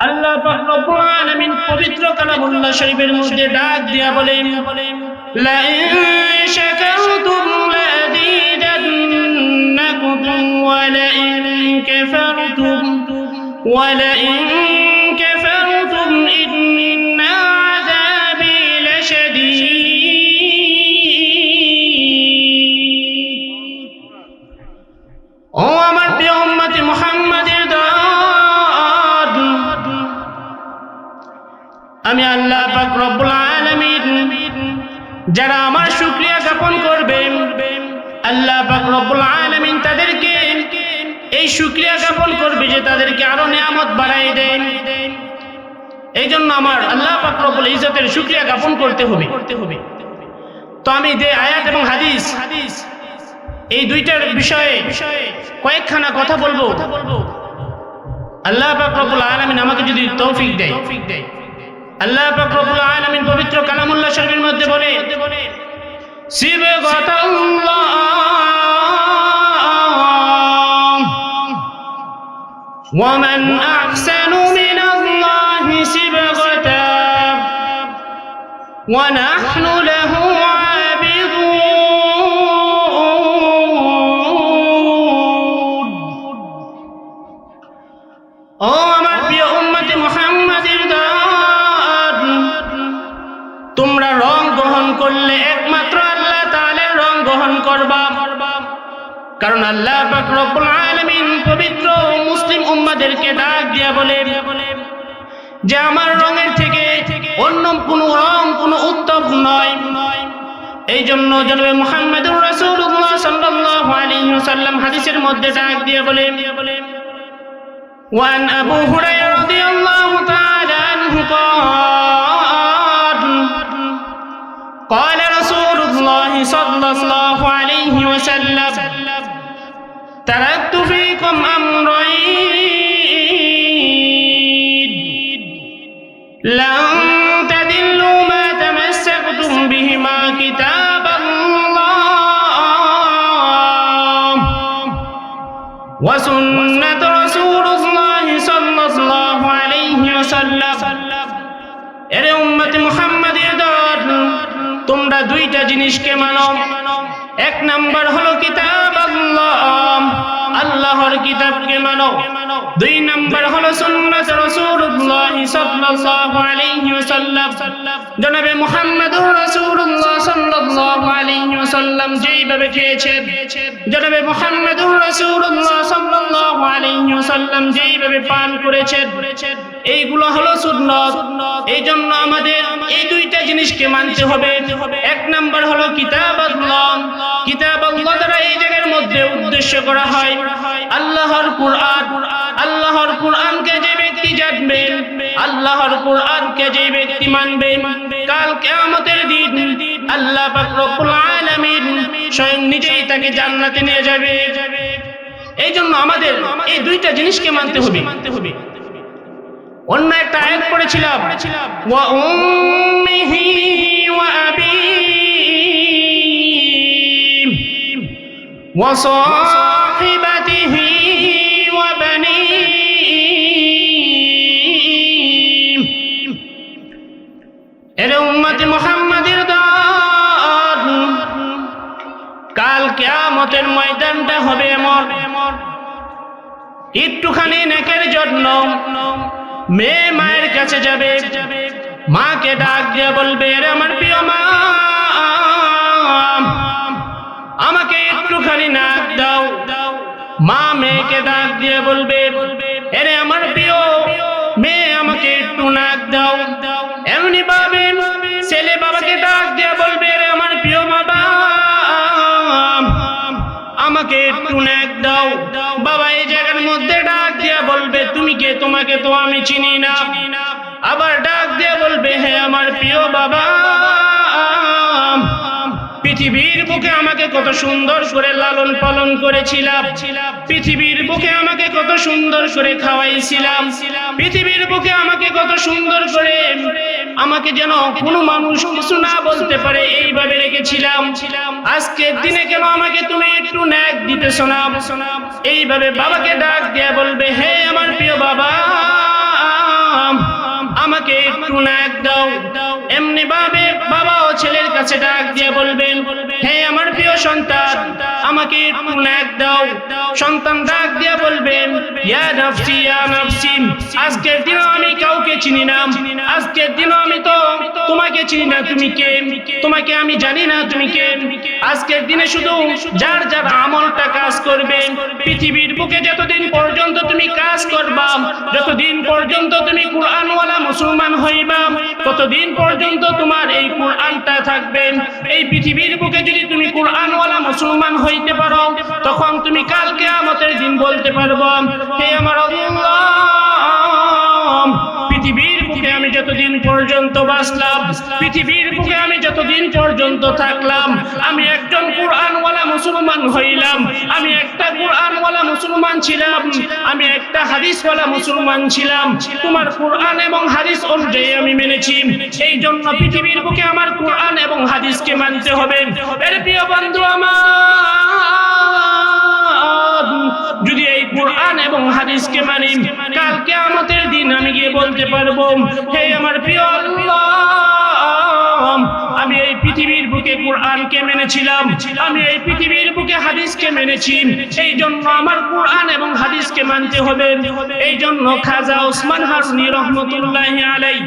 আল্লাহ পাক রব্বুল আলামিন পবিত্র কালামুল্লাহ শরীফের মধ্যে ডাক দিয়া বলেন লা ইন শাকারতুম লাযীদান্নাকুম ওয়া লা ইন আমি আল্লাহ যারা আমার শুকরিয়া জ্ঞাপন করবে আল্লাহ রব্বুল তাদেরকে এই শুকরিয়া জ্ঞাপন করবে যে তাদেরকে আরও নিয়ামত বাড়াই দেন। এই জন্য আমার আল্লাহ রব্বুল ইজ্জতের শুকরিয়া জ্ঞাপন করতে হবে। করতে হবে তো আমি যে আয়াত এবং হাদিস হাদিস এই দুইটার বিষয়ে কয়েকখানা কথা বলব। আল্লাহ রব্বুল আলামিন আমাকে যদি তৌফিক দেয় তৌফিক দেয়। আল্লাহ পাক রব্বুল আলামিন পবিত্র কালামুল্লাহ শরীফের মধ্যে বলে সিবগাতাল্লাহ ومن أحسن من الله سبغة ونحن কারণ আল্লাহ পাক রব্বুল আলামিন পবিত্র মুসলিম উম্মাদেরকে ডাক দিয়া বলে যে আমার রঙের থেকে অন্য কোন রং কোন উত্তম নয় এই জন্য জনাবে মুহাম্মদুর রাসূলুল্লাহ সাল্লাল্লাহু আলাইহি ওয়াসাল্লাম হাদিসের মধ্যে ডাক দিয়ে বলে وعن أبو هريرة رضي الله تعالى عنه قال قال رسول الله صلى الله عليه وسلم لن تدلوا ما تمسكتم بهما كتاب الله وسنة رسول الله صلى الله عليه وسلم এরে উম্মতে মুহাম্মাদের দল তোমরা দুইটা জিনিসকে মানো এক নাম্বার হলো কিতাব আল্লাহ আল্লাহর কিতাবকে মানো দুই নাম্বার হলো সুন্নাত রাসূলুল্লাহ সাল্লাল্লাহু আলাইহি ওয়াসাল্লাম। জনাবে রাসূলুল্লাহ সাল্লাল্লাহু আলাইহি ওয়াসাল্লাম জনাবে রাসূলুল্লাহ সাল্লাল্লাহু আলাইহি ওয়াসাল্লাম পান করেছেন। এইগুলো হলো সুন্নাত। এই জন্য আমাদের এই দুইটা জিনিসকে মানতে হবে। এক নাম্বার হলো কিতাব আল্লাহ কিতাব আল্লাহ দ্বারা এই জায়গার মধ্যে উদ্দেশ্য করা হয়। আল্লাহর কুরআন। আল্লাহর কুরআনকে যে ব্যক্তি জানবে, আল্লাহর কুরআনকে যে ব্যক্তি মানবে, কাল কিয়ামতের দিন আল্লাহ পাক রব্বুল আলামিন স্বয়ং নিজেই তাকে জান্নাতে নিয়ে যাবে। এই জন্য আমাদের এই দুইটা জিনিসকে মানতে হবে। মানতে হবে অন্য একটা আয়াত পড়েছিলাম, ওয়া উম্মিহি ওয়া আবিহি ওয়া কিয়ামতের ময়দানটা হবে এমন। একটুখানি নেকের জন্য মেয়ে মায়ের কাছে যাবে। মাকে ডাক দিয়ে বলবে রে আমার প্রিয় মা, আমাকে একটুখানি নাক দাও। মা মেয়েকে ডাক দিয়ে বলবে, এরে আমার প্রিয় মেয়ে, আমাকে একটু নাক দাও। এমনি ভাবে তোমাকে তো আমি চিনি না। আবার ডাক দিয়া বলবে, হে আমার প্রিয় বাবা, পৃথিবীর বুকে আমাকে কত সুন্দর করে লালন পালন করেছিলাম। পৃথিবীর বুকে আমাকে কত সুন্দর করে খাওয়াইছিলাম। পৃথিবীর বুকে আমাকে কত সুন্দর করে আমাকে যেন কোনো মানুষ কিছু না বলতে পারে, এইভাবে রেখেছিলাম। আজকের দিনে কেন আমাকে তুমি একটু ন্যাক দিতে শোনাব। এইভাবে বাবাকে ডাক দিয়ে বলবে, হে আমার প্রিয় বাবা, আমাকে একটু নায়ক দাও। এমনি ভাবে বাবা ও ছেলের কাছে ডাক দিয়ে বলবেন, হে আমার প্রিয় সন্তান, আমাকে একটু ন্যাক দাও। সন্তান ডাক দিয়ে বলবেন, ইয়া নাফসি ইয়া নাফসি, আজকের দিনও আমি কাউকে চিনি না। আজকের চিনি না তুমি কে? তোমাকে আমি জানি না তুমি কে? আজকের দিনে শুধু যার যার আমলটা কাজ করবে, পৃথিবীর বুকে যতদিন পর্যন্ত তুমি কাজ করবা, যতদিন পর্যন্ত তুমি কোরআনওয়ালা মুসলমান হইবা, ততদিন পর্যন্ত তোমার এই কোরআনটা থাকবে। এই পৃথিবীর বুকে যদি তুমি কোরআনওয়ালা মুসলমান হইতে পারো, তখন তুমি কালকে আমাদের দিন বলতে পারব, হে আমার যতদিন পর্যন্ত বাঁচলাম। পৃথিবীর বুকে আমি যতদিন পর্যন্ত থাকলাম, আমি একজন কোরআনওয়ালা মুসলমান হইলাম। আমি একটা কোরআনওয়ালা মুসলমান ছিলাম, আমি একটা হাদিসওয়ালা মুসলমান ছিলাম। তোমার কোরআন এবং হাদিস অনুযায়ী আমি মেনেছি। এই জন্য পৃথিবীর বুকে আমার কোরআন এবং হাদিসকে মানতে হবে। এর প্রিয় বন্ধু আমার কোরআন এবং হাদিসকে মানি। কালকে আমাদের দিন আমি গিয়ে বলতে পারব, হে আমার প্রিয় আমি এই পৃথিবীর বুকে কোরআনকে মেনেছিলাম, আমি এই পৃথিবীর বুকে হাদিসকে মেনেছি। এই জন্য আমার কোরআন এবং হাদিসকে মানতে হবে। এই জন্য খাজা ওসমান হারুনি রহমতুল্লাহ আলাই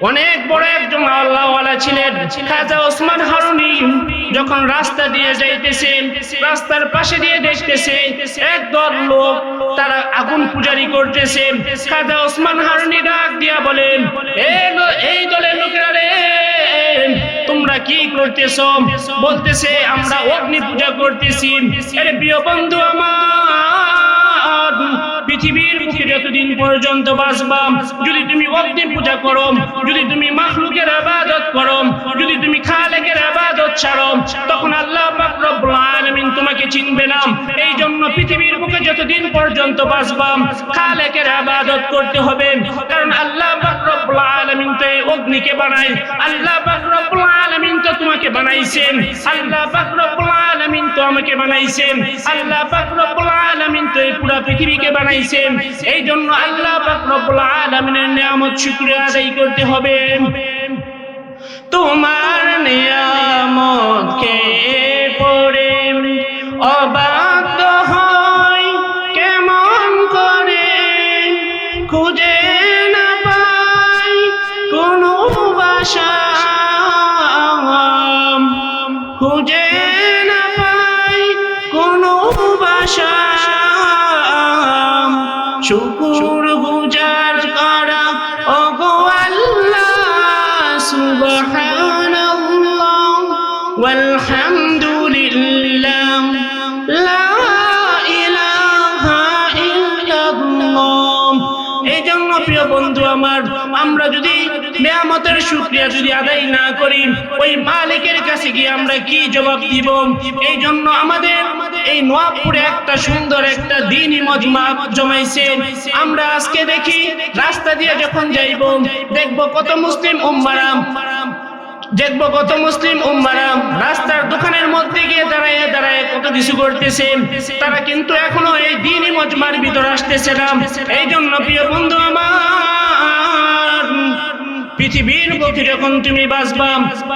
অনেক বড় একজন আল্লাহওয়ালা ছিলেন, খাজা ওসমান হারুনি। যখন রাস্তা দিয়ে যাইতেছে রাস্তার পাশে দিয়ে দেখতেছে একদল লোক তারা আগুন পূজারি করতেছে খাজা ওসমান হারুনি ডাক দিয়া বলেন, "এ এই দলের লোকেরা রে, তোমরা কি করতেছ? বলতেছে, আমরা অগ্নি পূজা করতেছি। আরে প্রিয় বন্ধু আমার পৃথিবীর বুকে যতদিন পর্যন্ত বাঁচবা, যদি তুমি অগ্নি পূজা করো, যদি তুমি মাখলুকের আবাদত করো, যদি তুমি খালেকের আবাদত ছাড়ো, তখন আল্লাহ রব্বুল তোমাকে চিনবে না। এই জন্য পৃথিবীর বুকে যতদিন পর্যন্ত বাঁচবা, খালেকের আবাদত করতে হবে। কারণ আল্লাহ তো এই অগ্নিকে বানায়, আল্লাহ রব্বুল আলামিন তো তোমাকে বানাইছেন। আল্লাহ রব্বুল আলামিন তো আমাকে বানাইছেন। আল্লাহ রব্বুল আলামিন তো এই পুরো পৃথিবীকে বানাইছেন। এই জন্য আল্লাহ রব্বুল আলামিনের নিয়ামত শুকরিয়া আদায় করতে হবে। তোমার শুকুর গুজার করা। ও গো আল্লাহ এই জন্য প্রিয় বন্ধু আমার, আমরা যদি নিয়ামতের শুকরিয়া যদি আদায় না করি, ওই মালিকের কাছে গিয়ে আমরা কি জবাব দিব? এই জন্য আমাদের এই নোয়াবপুরে একটা সুন্দর একটা দিনই মজমা জমাইছে। আমরা আজকে দেখি, রাস্তা দিয়ে যখন যাইব, দেখব কত মুসলিম উম্মারাম। দেখব কত মুসলিম উম্মারাম। রাস্তার দোকানের মধ্যে গিয়ে দাঁড়ায় দাঁড়ায় কত কিছু করতেছে। তারা কিন্তু এখনও এই দিনই মজমার ভিতর আসতেছে না। এই জন্য প্রিয় বন্ধু আমার পৃথিবীর বুকে যখন তুমি বাঁচবা,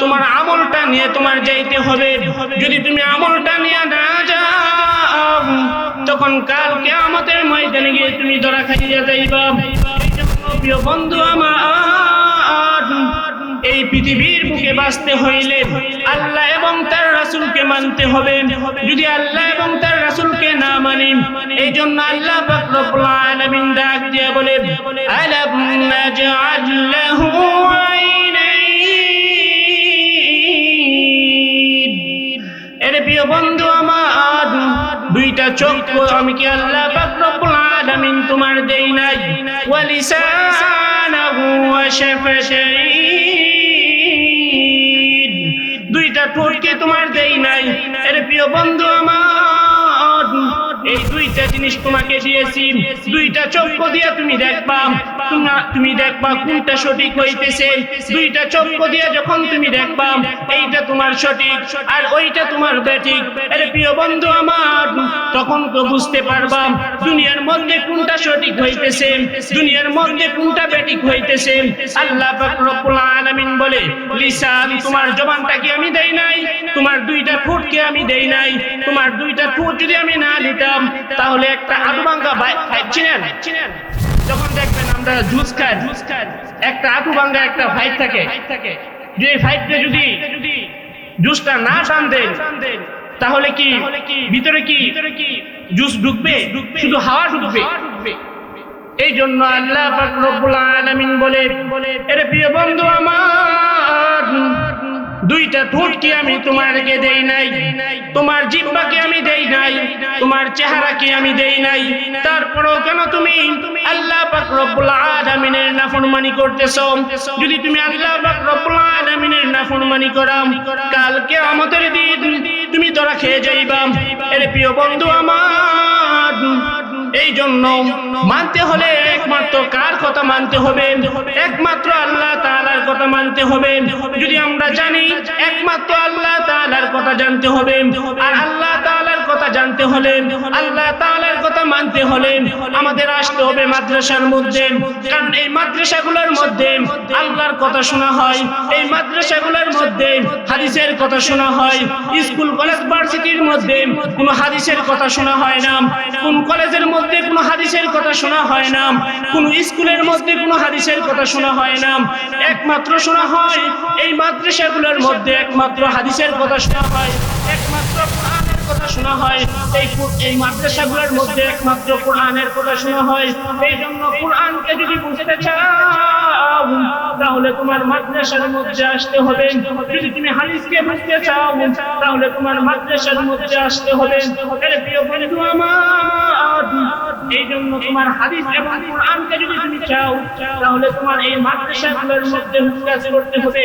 তোমার আমলটা নিয়ে তোমার যাইতে হবে। যদি তুমি আমলটা নিয়ে না যাও, তখন কালকে আমাদের ময়দানে গিয়ে তুমি ধরা খাইয়া যাইবা। প্রিয় বন্ধু আমার এই পৃথিবীর বুকে বাঁচতে হইলে আল্লাহ এবং তার রাসূলকে মানতে হবে। যদি আল্লাহ এবং তার রাসূলকে না মানি এই জন্য আল্লাহ আলামিন ডাক দিয়ে বলে, আলাম নাজআল লাহু আইনাইন? এর প্রিয় বন্ধু আমার, দুইটা চক্ষু আমি কি আল্লাহ রব্বুল আলামিন তোমার দেই নাই? ওয়া লিসানাহু ওয়া শাফাতাইন ঠোঁটকে তোমার দেই নাই। এর প্রিয় বন্ধু আমার, এই দুইটা জিনিস তোমাকে দিয়েছি। দুইটা চক্ষু দিয়ে তুমি দেখবা। তুমি- দেখবা কোনটা সঠিক হইতেছে। দুইটা দিয়ে যখন তুমি দেখবা, এইটা তোমার সঠিক আর ওইটা তোমার আরে প্রিয় বন্ধু আমার, তখন তো বুঝতে পারবা, দুনিয়ার মধ্যে কোনটা সঠিক হইতেছে, দুনিয়ার মধ্যে কোনটা হইতেছে। আল্লাহ রব্বুল আলামিন বলে, লিসান, তোমার জবানটাকে আমি দেই নাই? তোমার দুইটা ঠোঁটকে আমি দেই নাই? তোমার দুইটা ঠোঁট যদি আমি না দিতাম তাহলে একটা আলু ভাঙ্গা ফাইভ চিনেন যখন দেখবেন আমরা জুস খাই জুস খাই। একটা আলু ভাঙ্গা একটা ফাইট থাকে। যে ফাইটে যদি জুসটা না টান দেন তাহলে কি ভিতরে কি জুস ঢুকবে? শুধু হাওয়া ঢুকবে। এই জন্য আল্লাহ রব্বুল আলামিন বলে এর প্রিয় বন্ধু আমার দুইটা ঠোঁটকে আমি তোমারকে দেই নাই। তোমার জিহ্বাকে আমি দেই নাই, তোমার চেহারাকে আমি দেই নাই। তারপরেও কেন তুমি আল্লাহ পাক রব্বুল আলামিনের নাফরমানি করতেছো? যদি তুমি আল্লাহ পাক রব্বুল আলামিনের নাফরমানি করাম কালকে আমাদের দিন তুমি ধরা খেয়ে যাইবা। এর প্রিয় বন্ধু আমার জন্য মানতে হলে একমাত্র কার কথা মানতে হবে? একমাত্র আল্লাহ তাআলার কথা মানতে হবে। যদি আমরা জানি, একমাত্র আল্লাহ তাআলার কথা জানতে হবে। আর আল্লাহ তাআলার কথা জানতে হলে, আল্লাহ তাআলার কথা মানতে হলে আমাদের আসতে হবে মাদ্রাসার মধ্যে। কারণ এই মাদ্রাসাগুলোর মধ্যে আল্লাহর কথা শোনা হয়। এই মাদ্রাসাগুলোর মধ্যে হাদিসের কথা শোনা হয়। স্কুল, কলেজ, ভার্সিটির মধ্যে কোনো হাদিসের কথা শোনা হয় না। কোন কলেজের মধ্যে কোনো হাদিসের কথা শোনা হয় না। কোন স্কুলের মধ্যে কোনো হাদিসের কথা শোনা হয় না। একমাত্র শোনা হয় এই মাদ্রাসাগুলোর মধ্যে একমাত্র হাদিসের কথা শোনা হয়, একমাত্র কথা শোনা হয়। এই এই মাদ্রাসাগুলোর মধ্যে একমাত্র কোরআনের কথা শোনা হয়। এই জন্য কোরআনকে যদি বুঝতে তাহলে তোমার মাদ্রাসার মধ্যে আসতে হবে। যদি তুমি হাদিসকে বুঝতে চাও, তাহলে তোমার মাদ্রাসার মধ্যে আসতে হবে। এই জন্য তোমার হাদিস এবং যদি তুমি চাও, তাহলে তোমার এই মাদ্রাসাগুলোর মধ্যে হুকাজ করতে হবে।